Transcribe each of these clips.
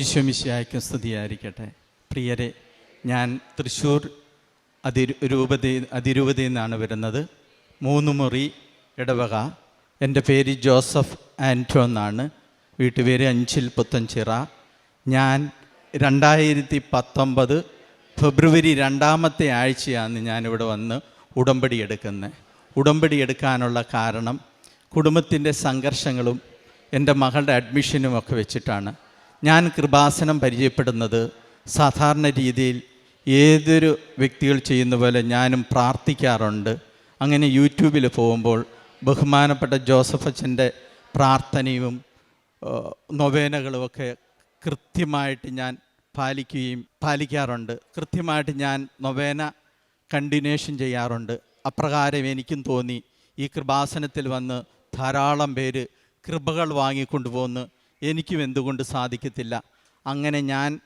ഈശ്വമിശിയായ്ക്കും സ്തുതിയായിരിക്കട്ടെ. പ്രിയരെ ഞാൻ തൃശ്ശൂർ അതിരു രൂപത അതിരൂപതയിൽ നിന്നാണ് വരുന്നത്. മൂന്ന് മുറി ഇടവക. എന്റെ പേര് ജോസഫ് ആന്റോ എന്നാണ്. വീട്ടുപേര് അഞ്ചിൽ പുത്തഞ്ചിറ ഞാൻ രണ്ടായിരത്തി പത്തൊമ്പത് ഫെബ്രുവരി രണ്ടാമത്തെ ആഴ്ചയാണ് ഞാനിവിടെ വന്ന് ഉടമ്പടി എടുക്കുന്നത്. ഉടമ്പടി എടുക്കാനുള്ള കാരണം കുടുംബത്തിന്റെ സംഘർഷങ്ങളും എന്റെ മകളുടെ അഡ്മിഷനും ഒക്കെ വെച്ചിട്ടാണ്. ഞാൻ കൃപാസനം പരിചയപ്പെടുന്നത് സാധാരണ രീതിയിൽ ഏതൊരു വ്യക്തികൾ ചെയ്യുന്ന പോലെ ഞാനും പ്രാർത്ഥിക്കാറുണ്ട്. അങ്ങനെ യൂട്യൂബിൽ പോകുമ്പോൾ ബഹുമാനപ്പെട്ട ജോസഫ് അച്ഛന്റെ പ്രാർത്ഥനയും നൊവേനകളുമൊക്കെ കൃത്യമായിട്ട് ഞാൻ പാലിക്കുകയും പാലിക്കാറുണ്ട്. കൃത്യമായിട്ട് ഞാൻ നൊവേന കണ്ടിന്യൂഷൻ ചെയ്യാറുണ്ട്. അപ്രകാരം എനിക്കും തോന്നി ഈ കൃപാസനത്തിൽ വന്ന് ധാരാളം പേര് കൃപകൾ വാങ്ങിക്കൊണ്ടുപോകുന്നു എനിക്കും എന്തുകൊണ്ട് സാധിക്കത്തില്ല? അങ്ങനെ ഞാൻ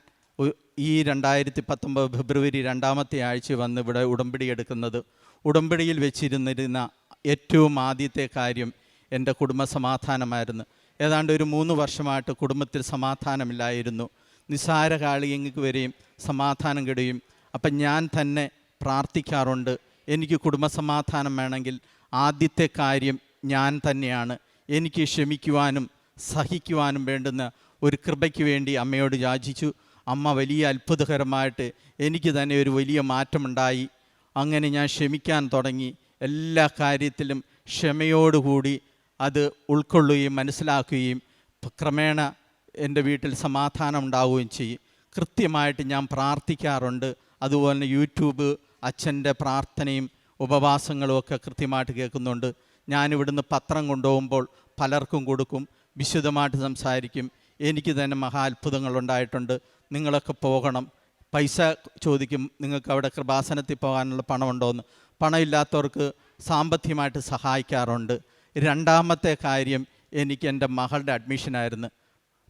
ഈ രണ്ടായിരത്തി പത്തൊമ്പത് ഫെബ്രുവരി രണ്ടാമത്തെ ആഴ്ച വന്ന് ഇവിടെ ഉടമ്പടി എടുക്കുന്നത്. ഉടമ്പടിയിൽ വെച്ചിരുന്നിരുന്ന ഏറ്റവും ആദ്യത്തെ കാര്യം എന്റെ കുടുംബ സമാധാനമായിരുന്നു ഏതാണ്ട് ഒരു മൂന്ന് വർഷമായിട്ട് കുടുംബത്തിൽ സമാധാനമില്ലായിരുന്നു. നിസ്സാര കാളിയങ്ങൾക്ക് വരെയും സമാധാനം കിടയും അപ്പം ഞാൻ തന്നെ പ്രാർത്ഥിക്കാറുണ്ട് എനിക്ക് കുടുംബസമാധാനം വേണമെങ്കിൽ ആദ്യത്തെ കാര്യം ഞാൻ തന്നെയാണ്. എനിക്ക് ക്ഷമിക്കുവാനും സഹിക്കുവാനും വേണ്ടുന്ന ഒരു കൃപയ്ക്ക് വേണ്ടി അമ്മയോട് യാചിച്ചു. അമ്മ വലിയ അത്ഭുതകരമായിട്ട് എനിക്ക് തന്നെ ഒരു വലിയ മാറ്റമുണ്ടായി. അങ്ങനെ ഞാൻ ക്ഷമിക്കാൻ തുടങ്ങി. എല്ലാ കാര്യത്തിലും ക്ഷമയോടുകൂടി അത് ഉൾക്കൊള്ളുകയും മനസ്സിലാക്കുകയും ക്രമേണ എന്റെ വീട്ടിൽ സമാധാനം ഉണ്ടാവുകയും ചെയ്യും. കൃത്യമായിട്ട് ഞാൻ പ്രാർത്ഥിക്കാറുണ്ട്. അതുപോലെ തന്നെ യൂട്യൂബ് അച്ഛന്റെ പ്രാർത്ഥനയും ഉപവാസങ്ങളും ഒക്കെ കൃത്യമായിട്ട് കേൾക്കുന്നുണ്ട്. ഞാനിവിടുന്ന് പത്രം കൊണ്ടുപോകുമ്പോൾ പലർക്കും കൊടുക്കും. വിശുദ്ധമായിട്ട് സംസാരിക്കും. എനിക്ക് തന്നെ മഹാ അത്ഭുതങ്ങൾ ഉണ്ടായിട്ടുണ്ട് നിങ്ങളൊക്കെ പോകണം. പൈസ ചോദിക്കും. നിങ്ങൾക്ക് അവിടെ കൃപാസനത്തിൽ പോകാനുള്ള പണമുണ്ടോയെന്ന് പണമില്ലാത്തവർക്ക് സാമ്പത്തികമായിട്ട് സഹായിക്കാറുണ്ട്. രണ്ടാമത്തെ കാര്യം എനിക്ക് എന്റെ മകളുടെ അഡ്മിഷനായിരുന്നു.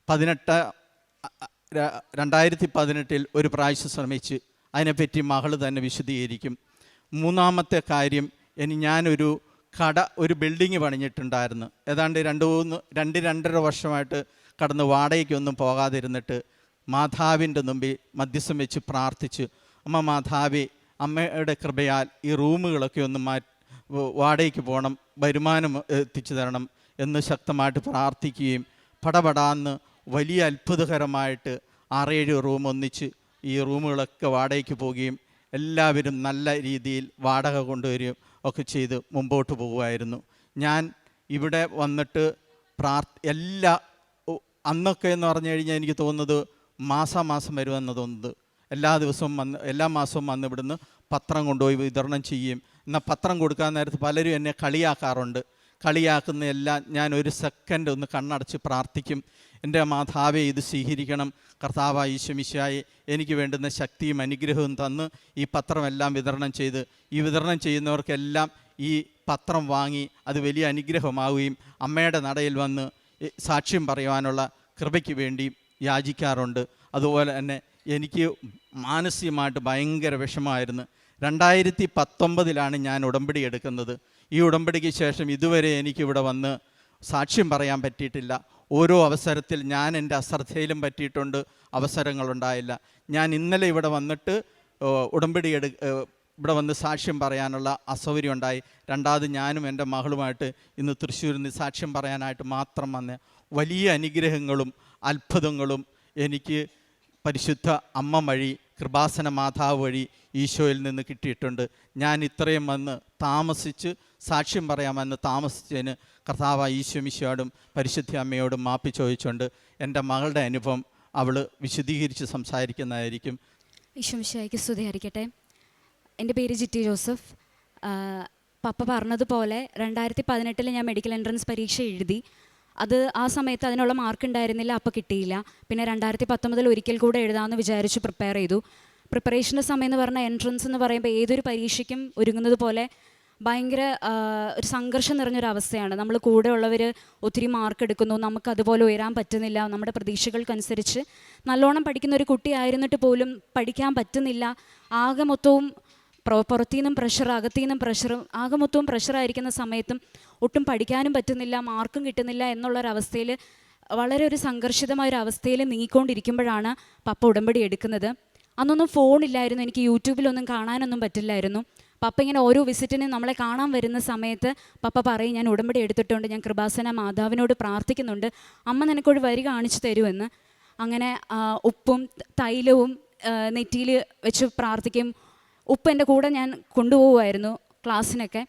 പതിനെട്ട് രണ്ടായിരത്തി പതിനെട്ടിൽ ഒരു പ്രാവശ്യം ശ്രമിച്ച് അതിനെപ്പറ്റി മകൾ തന്നെ വിശദീകരിക്കും. മൂന്നാമത്തെ കാര്യം ഇനി ഞാനൊരു കട ഒരു ബിൽഡിങ് പണിഞ്ഞിട്ടുണ്ടായിരുന്നു. ഏതാണ്ട് രണ്ട് മൂന്ന് രണ്ട് രണ്ടര വർഷമായിട്ട് കടന്ന് വാടകയ്ക്കൊന്നും പോകാതിരുന്നിട്ട് മാതാവിന്റെ മുമ്പിൽ മധ്യസ്ഥം വെച്ച് പ്രാർത്ഥിച്ച്. അമ്മ മാതാവി അമ്മയുടെ കൃപയാൽ ഈ റൂമുകളൊക്കെ ഒന്ന് മാറ്റി വാടകയ്ക്ക് പോകണം വരുമാനം എത്തിച്ചു തരണം എന്ന് ശക്തമായിട്ട് പ്രാർത്ഥിക്കുകയും പടപടാന്ന് വലിയ അത്ഭുതകരമായിട്ട് ആറേഴ് റൂം ഒന്നിച്ച് ഈ റൂമുകളൊക്കെ വാടകയ്ക്ക് പോവുകയും എല്ലാവരും നല്ല രീതിയിൽ വാടക കൊണ്ടുവരികയും ഒക്കെ ചെയ്ത് മുമ്പോട്ട് പോകുമായിരുന്നു ഞാൻ ഇവിടെ വന്നിട്ട് പ്രാർ എല്ലാ അന്നൊക്കെ എന്ന് പറഞ്ഞു കഴിഞ്ഞാൽ എനിക്ക് തോന്നുന്നത് മാസാമാസം വരുമെന്ന് തോന്നുന്നത് എല്ലാ ദിവസവും വന്ന് എല്ലാ മാസവും വന്ന് ഇവിടുന്ന് പത്രം കൊണ്ടുപോയി വിതരണം ചെയ്യും. എന്നാൽ പത്രം കൊടുക്കാൻ നേരത്ത് പലരും എന്നെ കളിയാക്കാറുണ്ട്. കളിയാക്കുന്ന എല്ലാം ഞാൻ ഒരു സെക്കൻഡ് ഒന്ന് കണ്ണടച്ച് പ്രാർത്ഥിക്കും. എന്റെ മാതാവെ ഇത് സ്വീകരിക്കണം. കർത്താവ് ഈശ്വമിശായി എനിക്ക് വേണ്ടുന്ന ശക്തിയും അനുഗ്രഹവും തന്ന് ഈ പത്രമെല്ലാം വിതരണം ചെയ്ത് ഈ വിതരണം ചെയ്യുന്നവർക്കെല്ലാം ഈ പത്രം വാങ്ങി അത് വലിയ അനുഗ്രഹമാവുകയും അമ്മയുടെ നടയിൽ വന്ന് സാക്ഷ്യം പറയുവാനുള്ള കൃപയ്ക്ക് വേണ്ടി യാചിക്കാറുണ്ട്. അതുപോലെ തന്നെ എനിക്ക് മാനസികമായിട്ട് ഭയങ്കര വിഷമമായിരുന്നു. രണ്ടായിരത്തി പത്തൊമ്പതിലാണ് ഞാൻ ഉടമ്പടി എടുക്കുന്നത്. ഈ ഉടമ്പടിക്ക് ശേഷം ഇതുവരെ എനിക്കിവിടെ വന്ന് സാക്ഷ്യം പറയാൻ പറ്റിയിട്ടില്ല. ഓരോ അവസരത്തിൽ ഞാൻ എന്റെ അശ്രദ്ധയിലും പറ്റിയിട്ടുണ്ട് അവസരങ്ങളുണ്ടായില്ല. ഞാൻ ഇന്നലെ ഇവിടെ വന്നിട്ട് ഉടമ്പടി എടു ഇവിടെ വന്ന് സാക്ഷ്യം പറയാനുള്ള അസൗകര്യം ഉണ്ടായി. രണ്ടാമത് ഞാനും എന്റെ മകളുമായിട്ട് ഇന്ന് തൃശ്ശൂരിൽ നിന്ന് സാക്ഷ്യം പറയാനായിട്ട് മാത്രം വന്ന് വലിയ അനുഗ്രഹങ്ങളും അത്ഭുതങ്ങളും എനിക്ക് പരിശുദ്ധ അമ്മ വഴി കൃപാസന മാതാവ് വഴി ഈശോയിൽ നിന്ന് കിട്ടിയിട്ടുണ്ട്. ഞാൻ ഇത്രയും വന്ന് താമസിച്ച് സാക്ഷ്യം പറയാമെന്ന് താമസിച്ചതിന് കർത്താവ് ഈശ്വമിശയോടും പരിശുദ്ധ അമ്മയോടും മാപ്പി ചോദിച്ചുകൊണ്ട് എന്റെ മകളുടെ അനുഭവം അവൾ വിശദീകരിച്ച് സംസാരിക്കുന്നതായിരിക്കും. ഈശ്വമിശയ്ക്ക് സ്തുതിയായിരിക്കട്ടെ. എന്റെ പേര് ജിറ്റി ജോസഫ്. പപ്പ പറഞ്ഞതുപോലെ രണ്ടായിരത്തി പതിനെട്ടിൽ ഞാൻ മെഡിക്കൽ എൻട്രൻസ് പരീക്ഷ എഴുതി. അത് ആ സമയത്ത് അതിനുള്ള മാർക്ക് ഉണ്ടായിരുന്നില്ല അപ്പോൾ കിട്ടിയില്ല. പിന്നെ രണ്ടായിരത്തി പത്തൊമ്പതിൽ ഒരിക്കൽ കൂടെ എഴുതാമെന്ന് വിചാരിച്ച് പ്രിപ്പയർ ചെയ്തു. പ്രിപ്പറേഷന്റെ സമയം എന്ന് പറഞ്ഞാൽ എൻട്രൻസ് എന്ന് പറയുമ്പോൾ ഏതൊരു പരീക്ഷയ്ക്കും ഒരുങ്ങുന്നത് പോലെ ഭയങ്കര ഒരു സംഘർഷം നിറഞ്ഞൊരു അവസ്ഥയാണ് നമ്മൾ കൂടെയുള്ളവർ ഒത്തിരി മാർക്ക് എടുക്കുന്നു. നമുക്ക് അതുപോലെ ഉയരാൻ പറ്റുന്നില്ല. നമ്മുടെ പ്രതീക്ഷകൾക്കനുസരിച്ച് നല്ലോണം പഠിക്കുന്ന ഒരു കുട്ടിയായിരുന്നിട്ട് പോലും പഠിക്കാൻ പറ്റുന്നില്ല. ആകെ മൊത്തവും പുറ- പുറത്തു നിന്നും പ്രഷർ അകത്തു നിന്നും പ്രഷറും ആകെ മൊത്തവും പ്രഷറായിരിക്കുന്ന സമയത്തും ഒട്ടും പഠിക്കാനും പറ്റുന്നില്ല മാർക്കും കിട്ടുന്നില്ല എന്നുള്ളൊരവസ്ഥയിൽ വളരെ ഒരു സംഘർഷിതമായ ഒരു അവസ്ഥയിൽ നീങ്ങിക്കൊണ്ടിരിക്കുമ്പോഴാണ് പപ്പ ഉടമ്പടി എടുക്കുന്നത്. അന്നൊന്നും ഫോണില്ലായിരുന്നു എനിക്ക് യൂട്യൂബിലൊന്നും കാണാനൊന്നും പറ്റില്ലായിരുന്നു. പപ്പ ഇങ്ങനെ ഓരോ വിസിറ്റിനും നമ്മളെ കാണാൻ വരുന്ന സമയത്ത് പപ്പ പറയും ഞാൻ ഉടമ്പടി എടുത്തിട്ടുണ്ട് ഞാൻ കൃപാസന മാതാവിനോട് പ്രാർത്ഥിക്കുന്നുണ്ട്. അമ്മ നിനക്കൊരു വരി കാണിച്ചു തരുമെന്ന്. അങ്ങനെ ഉപ്പും തൈലവും നെറ്റിയിൽ വെച്ച് പ്രാർത്ഥിക്കും. ഉപ്പ് എന്റെ കൂടെ ഞാൻ കൊണ്ടുപോകുമായിരുന്നു ക്ലാസ്സിനൊക്കെ.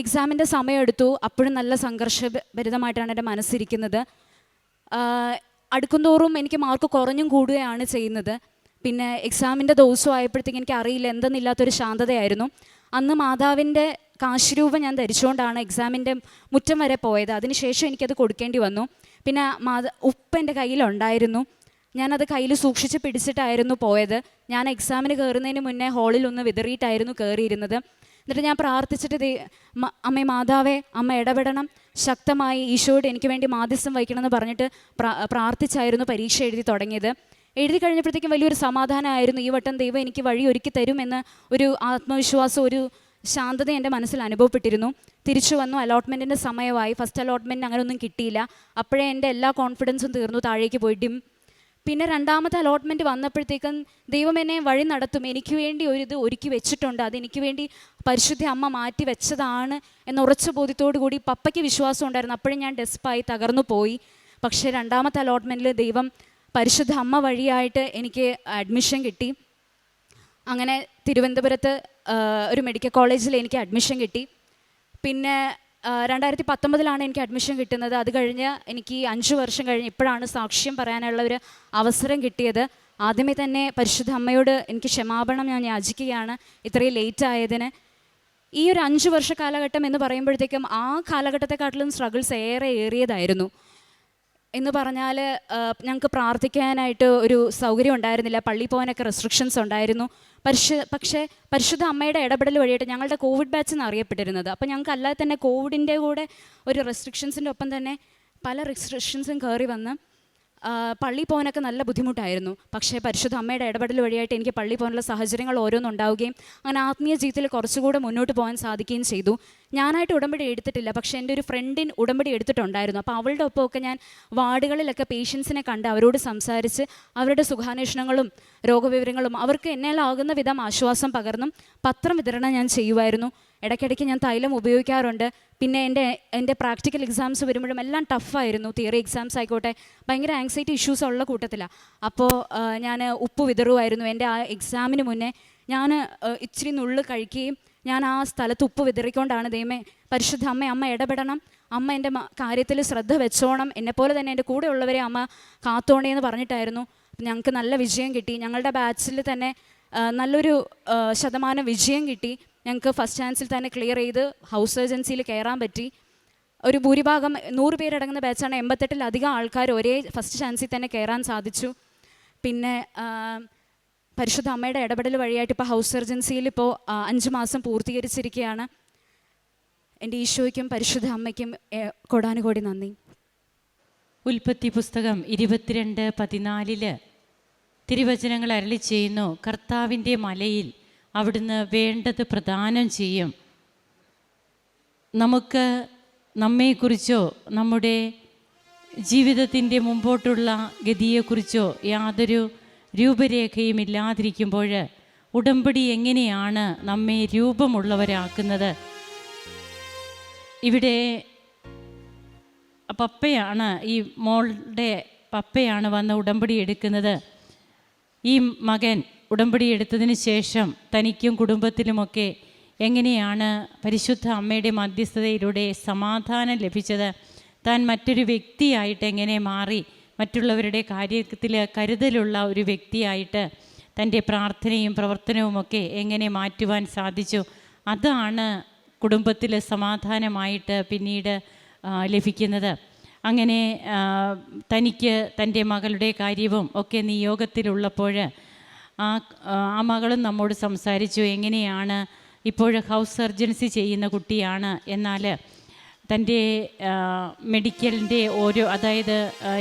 എക്സാമിന്റെ സമയമെടുത്തു. അപ്പോഴും നല്ല സംഘർഷഭരിതമായിട്ടാണ് എന്റെ മനസ്സിരിക്കുന്നത്. അടുക്കുന്തോറും എനിക്ക് മാർക്ക് കുറഞ്ഞും കൂടുകയാണ് ചെയ്യുന്നത്. പിന്നെ എക്സാമിന്റെ ദിവസം ആയപ്പോഴത്തേക്ക് എനിക്ക് അറിയില്ല എന്തെന്നില്ലാത്തൊരു ശാന്തതയായിരുന്നു. അന്ന് മാതാവിന്റെ കാശുരൂപം ഞാൻ ധരിച്ചുകൊണ്ടാണ് എക്സാമിന്റെ മുറ്റം വരെ പോയത്. അതിനുശേഷം എനിക്കത് കൊടുക്കേണ്ടി വന്നു. പിന്നെ മാത ഉപ്പ് എന്റെ കയ്യിലുണ്ടായിരുന്നു. ഞാനത് കയ്യിൽ സൂക്ഷിച്ച് പിടിച്ചിട്ടായിരുന്നു പോയത്. ഞാൻ എക്സാമിന് കയറുന്നതിന് മുന്നേ ഹാളിൽ ഒന്ന് വിതറിയിട്ടായിരുന്നു കയറിയിരുന്നത്. എന്നിട്ട് ഞാൻ പ്രാർത്ഥിച്ചിട്ട് അമ്മേ മാതാവേ അമ്മ ഇടപെടണം. ശക്തമായി ഈശോയോട് എനിക്ക് വേണ്ടി മാധ്യസ്ഥം വഹിക്കണമെന്ന് പറഞ്ഞിട്ട് പ്രാ- പ്രാർത്ഥിച്ചായിരുന്നു പരീക്ഷ എഴുതി തുടങ്ങിയത്. എഴുതി കഴിഞ്ഞപ്പോഴത്തേക്കും വലിയൊരു സമാധാനമായിരുന്നു. ഈ വട്ടം ദൈവം എനിക്ക് വഴി ഒരുക്കി തരുമെന്ന് ഒരു ആത്മവിശ്വാസം ഒരു ശാന്തത എന്റെ മനസ്സിൽ അനുഭവപ്പെട്ടിരുന്നു. തിരിച്ചു വന്നു അലോട്ട്മെന്റിന്റെ സമയമായി. ഫസ്റ്റ് അലോട്ട്മെന്റ് അങ്ങനെയൊന്നും കിട്ടിയില്ല. അപ്പോഴേ എന്റെ എല്ലാ കോൺഫിഡൻസും തീർന്നു താഴേക്ക് പോയിട്ടും പിന്നെ രണ്ടാമത്തെ അലോട്ട്മെന്റ് വന്നപ്പോഴത്തേക്കും ദൈവം എന്നെ വഴി നടത്തും. എനിക്ക് വേണ്ടി ഒരു ഇത് ഒരുക്കി വെച്ചിട്ടുണ്ട്. അത് എനിക്ക് വേണ്ടി പരിശുദ്ധ അമ്മ മാറ്റി വെച്ചതാണ് എന്ന ഉറച്ച ബോധ്യത്തോടു കൂടി പപ്പയ്ക്ക് വിശ്വാസം ഉണ്ടായിരുന്നു. അപ്പോഴും ഞാൻ ഡെസ്പായി തകർന്നു പോയി. പക്ഷേ രണ്ടാമത്തെ അലോട്ട്മെന്റിൽ ദൈവം പരിശുദ്ധ അമ്മ വഴിയായിട്ട് എനിക്ക് അഡ്മിഷൻ കിട്ടി. അങ്ങനെ തിരുവനന്തപുരത്ത് ഒരു മെഡിക്കൽ കോളേജിൽ എനിക്ക് അഡ്മിഷൻ കിട്ടി. പിന്നെ രണ്ടായിരത്തി പത്തൊമ്പതിലാണ് എനിക്ക് അഡ്മിഷൻ കിട്ടുന്നത്. അത് കഴിഞ്ഞ് എനിക്ക് അഞ്ച് വർഷം കഴിഞ്ഞ് ഇപ്പോഴാണ് സാക്ഷ്യം പറയാനുള്ള ഒരു അവസരം കിട്ടിയത്. ആദ്യമേ തന്നെ പരിശുദ്ധ അമ്മയോട് എനിക്ക് ക്ഷമാപണം ഞാൻ യാചിക്കുകയാണ്. ഇത്രയും ലേറ്റ് ആയതിന്. ഈ ഒരു അഞ്ച് വർഷ കാലഘട്ടം എന്ന് പറയുമ്പോഴത്തേക്കും ആ കാലഘട്ടത്തെക്കാട്ടിലും സ്ട്രഗിൾസ് ഏറെ ഏറിയതായിരുന്നു. എന്ന് പറഞ്ഞാൽ ഞങ്ങൾക്ക് പ്രാർത്ഥിക്കാനായിട്ട് ഒരു സൗകര്യം ഉണ്ടായിരുന്നില്ല. പള്ളി പോകാനൊക്കെ റെസ്ട്രിക്ഷൻസ് ഉണ്ടായിരുന്നു. പരിശു പക്ഷേ പരിശുദ്ധ അമ്മയുടെ ഇടപെടൽ വഴിയായിട്ട് ഞങ്ങളുടെ കോവിഡ് ബാച്ച് എന്ന് അറിയപ്പെട്ടിരുന്നത്. അപ്പോൾ ഞങ്ങൾക്ക് അല്ലാതെ തന്നെ കോവിഡിന്റെ കൂടെ ഒരു റെസ്ട്രിക്ഷൻസിന്റെ ഒപ്പം തന്നെ പല റെസ്ട്രിക്ഷൻസും കയറി വന്ന് പള്ളി പോകാനൊക്കെ നല്ല ബുദ്ധിമുട്ടായിരുന്നു. പക്ഷേ പരിശുദ്ധ അമ്മയുടെ ഇടപെടൽ വഴിയായിട്ട് എനിക്ക് പള്ളി പോകാനുള്ള സാഹചര്യങ്ങൾ ഓരോന്നുണ്ടാവുകയും അങ്ങനെ ആത്മീയ ജീവിതത്തിൽ കുറച്ചുകൂടെ മുന്നോട്ട് പോകാൻ സാധിക്കുകയും ചെയ്തു. ഞാനായിട്ട് ഉടമ്പടി എടുത്തിട്ടില്ല. പക്ഷേ എന്റെ ഒരു ഫ്രണ്ടിൻ ഉടമ്പടി എടുത്തിട്ടുണ്ടായിരുന്നു. അപ്പോൾ അവളുടെ ഒപ്പമൊക്കെ ഞാൻ വാർഡുകളിലൊക്കെ പേഷ്യൻസിനെ കണ്ട് അവരോട് സംസാരിച്ച് അവരുടെ സുഖാന്വേഷണങ്ങളും രോഗവിവരങ്ങളും അവർക്ക് എന്നാലാകുന്ന വിധം ആശ്വാസം പകർന്നും പത്രം വിതരണം ഞാൻ ചെയ്യുമായിരുന്നു. ഇടയ്ക്കിടയ്ക്ക് ഞാൻ തൈലം ഉപയോഗിക്കാറുണ്ട്. പിന്നെ എന്റെ എന്റെ പ്രാക്ടിക്കൽ എക്സാംസ് വരുമ്പോഴും എല്ലാം ടഫായിരുന്നു തിയറി എക്സാംസ് ആയിക്കോട്ടെ ഭയങ്കര ആങ്സൈറ്റി ഇഷ്യൂസ് ഉള്ള കൂട്ടത്തിലാണ് അപ്പോൾ ഞാൻ ഉപ്പ് വിതറുമായിരുന്നു എന്റെ ആ എക്സാമിന് മുന്നേ ഞാൻ ഇച്ചിരി നുള്ളു കഴിക്കുകയും ഞാൻ ആ സ്ഥലത്ത് ഉപ്പ് വിതറിക്കൊണ്ടാണ് ദൈവമേ പരിശുദ്ധ അമ്മ അമ്മ ഇടപെടണം. അമ്മ എന്റെ കാര്യത്തിൽ ശ്രദ്ധ വെച്ചോണം. എന്നെപ്പോലെ തന്നെ എന്റെ കൂടെ ഉള്ളവരെ അമ്മ കാത്തോണേ എന്ന് പറഞ്ഞിട്ടായിരുന്നു. ഞങ്ങൾക്ക് നല്ല വിജയം കിട്ടി. ഞങ്ങളുടെ ബാച്ചിൽ തന്നെ നല്ലൊരു ശതമാനം വിജയം കിട്ടി. ഞങ്ങൾക്ക് ഫസ്റ്റ് ചാൻസിൽ തന്നെ ക്ലിയർ ചെയ്ത് ഹൗസ് സർജൻസിയിൽ കയറാൻ പറ്റി. ഒരു ഭൂരിഭാഗം നൂറ് പേരടങ്ങുന്ന ബാച്ചാണ് എൺപത്തെട്ടിലധികം ആൾക്കാർ ഒരേ ഫസ്റ്റ് ചാൻസിൽ തന്നെ കയറാൻ സാധിച്ചു. പിന്നെ പരിശുദ്ധ അമ്മയുടെ ഇടപെടൽ വഴിയായിട്ട് ഇപ്പോൾ ഹൗസ് സർജൻസിയിൽ ഇപ്പോൾ അഞ്ച് മാസം പൂർത്തീകരിച്ചിരിക്കുകയാണ്. എന്റെ ഈശോയ്ക്കും പരിശുദ്ധ അമ്മയ്ക്കും കോടാനുകോടി നന്ദി. ഉൽപ്പത്തി പുസ്തകം ഇരുപത്തിരണ്ട് പതിനാലിൽ തിരുവചനങ്ങൾ അരളി ചെയ്യുന്നു. കർത്താവിന്റെ മലയിൽ അവിടുന്ന് വേണ്ടത് പ്രദാനം ചെയ്യും. നമുക്ക് നമ്മെക്കുറിച്ചോ നമ്മുടെ ജീവിതത്തിന്റെ മുമ്പോട്ടുള്ള ഗതിയെക്കുറിച്ചോ യാതൊരു രൂപരേഖയും ഇല്ലാതിരിക്കുമ്പോൾ ഉടമ്പടി എങ്ങനെയാണ് നമ്മെ രൂപമുള്ളവരാക്കുന്നത്? ഇവിടെ പപ്പയാണ് ഈ മോളുടെ പപ്പയാണ് വന്ന് ഉടമ്പടി എടുക്കുന്നത്. ഈ മകൻ ഉടമ്പടി എടുത്തതിന് ശേഷം തനിക്കും കുടുംബത്തിലുമൊക്കെ എങ്ങനെയാണ് പരിശുദ്ധ അമ്മയുടെ മധ്യസ്ഥതയിലൂടെ സമാധാനം ലഭിച്ചത്? താൻ മറ്റൊരു വ്യക്തിയായിട്ട് എങ്ങനെ മാറി? മറ്റുള്ളവരുടെ കാര്യത്തിൽ കരുതലുള്ള ഒരു വ്യക്തിയായിട്ട് തന്റെ പ്രാർത്ഥനയും പ്രവർത്തനവുമൊക്കെ എങ്ങനെ മാറ്റുവാൻ സാധിച്ചു? അതാണ് കുടുംബത്തിൽ സമാധാനമായിട്ട് പിന്നീട് ലഭിക്കുന്നത്. അങ്ങനെ തനിക്ക് തന്റെ മകളുടെ കാര്യവും ഒക്കെ നിയോഗത്തിലുള്ളപ്പോൾ ആ ആ മകളും നമ്മോട് സംസാരിച്ചു എങ്ങനെയാണ് ഇപ്പോൾ ഹൗസ് സർജൻസി ചെയ്യുന്ന കുട്ടിയാണ്? എന്നാൽ തന്റെ മെഡിക്കലിന്റെ ഓരോ അതായത്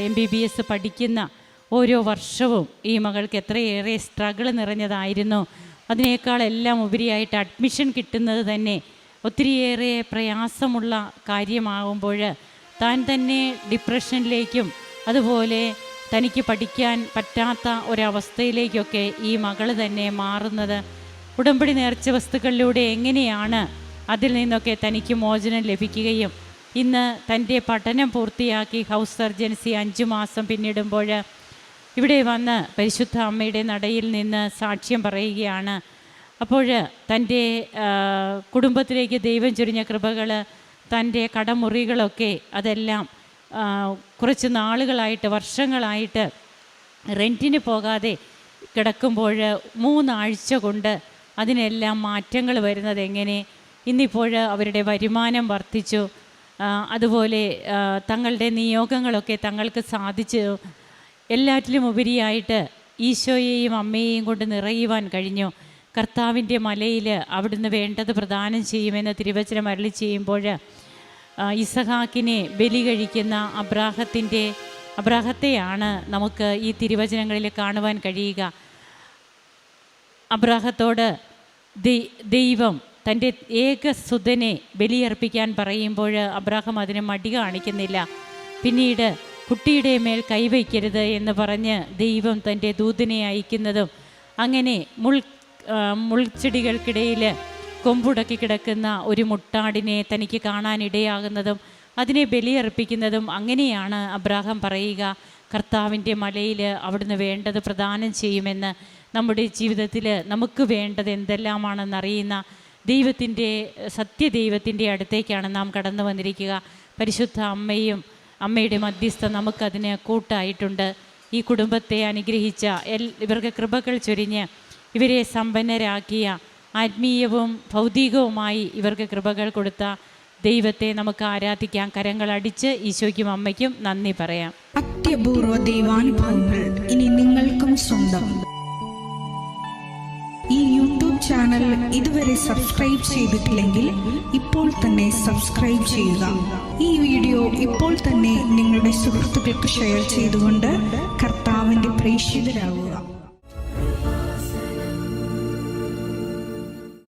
എം ബി ബി എസ് പഠിക്കുന്ന ഓരോ വർഷവും ഈ മകൾക്ക് എത്രയേറെ സ്ട്രഗിൾ നിറഞ്ഞതായിരുന്നു. അതിനേക്കാളെല്ലാം ഉപരിയായിട്ട് അഡ്മിഷൻ കിട്ടുന്നത് തന്നെ ഒത്തിരിയേറെ പ്രയാസമുള്ള കാര്യമാകുമ്പോൾ താൻ തന്നെ ഡിപ്രഷനിലേക്കും അതുപോലെ തനിക്ക് പഠിക്കാൻ പറ്റാത്ത ഒരവസ്ഥയിലേക്കൊക്കെ ഈ മകൾ തന്നെ മാറുന്നത്. ഉടമ്പടി നേർച്ച വസ്തുക്കളിലൂടെ എങ്ങനെയാണ് അതിൽ നിന്നൊക്കെ തനിക്ക് മോചനം ലഭിക്കുകയും ഇന്ന് തന്റെ പഠനം പൂർത്തിയാക്കി ഹൗസ് സർജൻസി അഞ്ച് മാസം പിന്നിടുമ്പോൾ ഇവിടെ വന്ന് പരിശുദ്ധ അമ്മയുടെ നടയിൽ നിന്ന് സാക്ഷ്യം പറയുകയാണ്. അപ്പോൾ തന്റെ കുടുംബത്തിലേക്ക് ദൈവം ചൊരിഞ്ഞ കൃപകൾ തന്റെ കടമുറികളൊക്കെ അതെല്ലാം കുറച്ച് നാളുകളായിട്ട് വർഷങ്ങളായിട്ട് റെന്റിന് പോകാതെ കിടക്കുമ്പോൾ മൂന്നാഴ്ച കൊണ്ട് അതിനെല്ലാം മാറ്റങ്ങൾ വരുന്നത് എങ്ങനെ? ഇന്നിപ്പോൾ അവരുടെ വരുമാനം വർദ്ധിച്ചു. അതുപോലെ തങ്ങളുടെ നിയോഗങ്ങളൊക്കെ തങ്ങൾക്ക് സാധിച്ചു. എല്ലാറ്റിലും ഉപരിയായിട്ട് ഈശോയെയും അമ്മയെയും കൊണ്ട് നിറയുവാൻ കഴിഞ്ഞു. കർത്താവിന്റെ മലയിൽ അവിടുന്ന് വേണ്ടത് പ്രദാനം ചെയ്യുമെന്ന് തിരുവചനം അരളി ചെയ്യുമ്പോൾ ഇസഹാക്കിനെ ബലി കഴിക്കുന്ന അബ്രാഹത്തിന്റെ അബ്രാഹത്തെയാണ് നമുക്ക് ഈ തിരുവചനങ്ങളിൽ കാണുവാൻ കഴിയുക. അബ്രാഹത്തോട് ദൈവം തന്റെ ഏകസുതനെ ബലിയർപ്പിക്കാൻ പറയുമ്പോൾ അബ്രാഹം അതിനെ മടി കാണിക്കുന്നില്ല. പിന്നീട് കുട്ടിയുടെ മേൽ കൈവയ്ക്കരുത് എന്ന് പറഞ്ഞ് ദൈവം തന്റെ ദൂതിനെ അയക്കുന്നതും അങ്ങനെ മുൾ മുൾച്ചെടികൾക്കിടയിൽ കൊമ്പുടക്കി കിടക്കുന്ന ഒരു മുട്ടാടിനെ തനിക്ക് കാണാനിടയാകുന്നതും അതിനെ ബലിയർപ്പിക്കുന്നതും അങ്ങനെയാണ് അബ്രാഹം പറയുക. കർത്താവിന്റെ മലയിൽ അവിടുന്ന് വേണ്ടത് പ്രദാനം ചെയ്യുമെന്ന് നമ്മുടെ ജീവിതത്തിൽ നമുക്ക് വേണ്ടത് എന്തെല്ലാമാണെന്നറിയുന്ന ദൈവത്തിന്റെ സത്യദൈവത്തിന്റെ അടുത്തേക്കാണ് നാം കടന്നു വന്നിരിക്കുക. പരിശുദ്ധ അമ്മയും അമ്മയുടെ മധ്യസ്ഥ നമുക്കതിന് കൂട്ടായിട്ടുണ്ട്. ഈ കുടുംബത്തെ അനുഗ്രഹിച്ച എൽ ഇവർക്ക് കൃപകൾ ചൊരിഞ്ഞ് ഇവരെ സമ്പന്നരാക്കിയ ആത്മീയവും ഭൗതികവുമായി ഇവർക്ക് കൃപകൾ കൊടുത്ത ദൈവത്തെ നമുക്ക് ആരാധിക്കാം. കരങ്ങളടിച്ച് ഈശോയ്ക്കും അമ്മയ്ക്കും നന്ദി പറയാം. അത്യപൂർവ ദൈവാനുഭവങ്ങൾ ഇനി നിങ്ങൾക്കും സ്വന്തം. ഈ യൂട്യൂബ് ചാനൽ ഇതുവരെ സബ്സ്ക്രൈബ് ചെയ്തിട്ടില്ലെങ്കിൽ ഇപ്പോൾ തന്നെ സബ്സ്ക്രൈബ് ചെയ്യുക. ഈ വീഡിയോ ഇപ്പോൾ തന്നെ നിങ്ങളുടെ സുഹൃത്തുക്കൾക്ക് ഷെയർ ചെയ്തുകൊണ്ട് കർത്താവിന്റെ പ്രേക്ഷിതരാകുക.